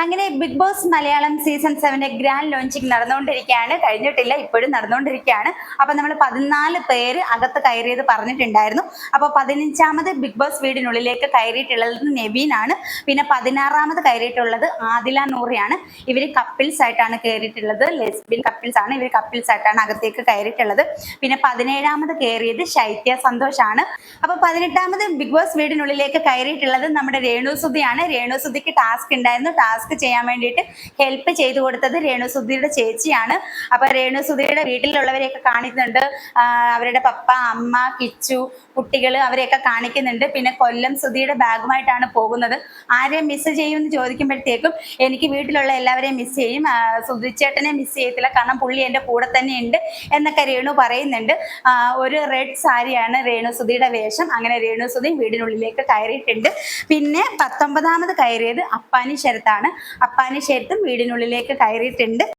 അങ്ങനെ big Boss Malayalam season സെവന്റെ grand launching നടന്നുകൊണ്ടിരിക്കുകയാണ്. കഴിഞ്ഞിട്ടില്ല ഇപ്പോഴും നടന്നുകൊണ്ടിരിക്കുകയാണ്. അപ്പൊ നമ്മൾ പതിനാല് പേര് അകത്ത് കയറിയത് പറഞ്ഞിട്ടുണ്ടായിരുന്നു. അപ്പൊ പതിനഞ്ചാമത് ബിഗ് ബോസ് വീടിനുള്ളിലേക്ക് കയറിയിട്ടുള്ളത് നെവീനാണ്. പിന്നെ പതിനാറാമത് കയറിയിട്ടുള്ളത് ആദില നൂറിയാണ്. ഇവർ കപ്പിൾസ് ആയിട്ടാണ് കയറിയിട്ടുള്ളത്. ലെസ്ബിൻ കപ്പിൾസ് ആണ് ഇവർ കപ്പിൾസ് ആയിട്ടാണ് അകത്തേക്ക് കയറിയിട്ടുള്ളത്. പിന്നെ പതിനേഴാമത് കയറിയത് ശൈത്യ സന്തോഷാണ്. അപ്പൊ പതിനെട്ടാമത് ബിഗ് ബോസ് വീടിനുള്ളിലേക്ക് കയറിയിട്ടുള്ളത് നമ്മുടെ രേണുസുതിയാണ്. രേണുസുതിക്ക് ടാസ്ക് ഉണ്ടായിരുന്നു. ടാസ്ക് ചെയ്യാൻ വേണ്ടിയിട്ട് ഹെൽപ്പ് ചെയ്തു കൊടുത്തത് രേണുസുതിയുടെ ചേച്ചിയാണ്. അപ്പൊ രേണുസുതിയുടെ വീട്ടിലുള്ളവരെയൊക്കെ കാണിക്കുന്നുണ്ട്. അവരുടെ പപ്പ അമ്മ കിച്ചു കുട്ടികൾ അവരെയൊക്കെ കാണിക്കുന്നുണ്ട്. പിന്നെ കൊല്ലം സുധിയുടെ ബാഗുമായിട്ടാണ് പോകുന്നത്. ആരെയും മിസ് ചെയ്യുമെന്ന് ചോദിക്കുമ്പോഴത്തേക്കും എനിക്ക് വീട്ടിലുള്ള എല്ലാവരെയും മിസ് ചെയ്യും. സുധി സുധിച്ചേട്ടനെ മിസ് ചെയ്യത്തില്ല. കാരണം പുള്ളി എന്റെ കൂടെ തന്നെ ഉണ്ട് എന്നൊക്കെ രേണു പറയുന്നുണ്ട്. ഒരു റെഡ് സാരിയാണ് രേണു സുധിയുടെ വേഷം. അങ്ങനെ രേണു സുധി വീടിനുള്ളിലേക്ക് കയറിയിട്ടുണ്ട്. പിന്നെ പത്തൊമ്പതാമത് കയറിയത് അപ്പാനി ശരത്താണ്. അപ്പാനി ശേഷം വീടിനുള്ളിലേക്ക് കയറിയിട്ടുണ്ട്.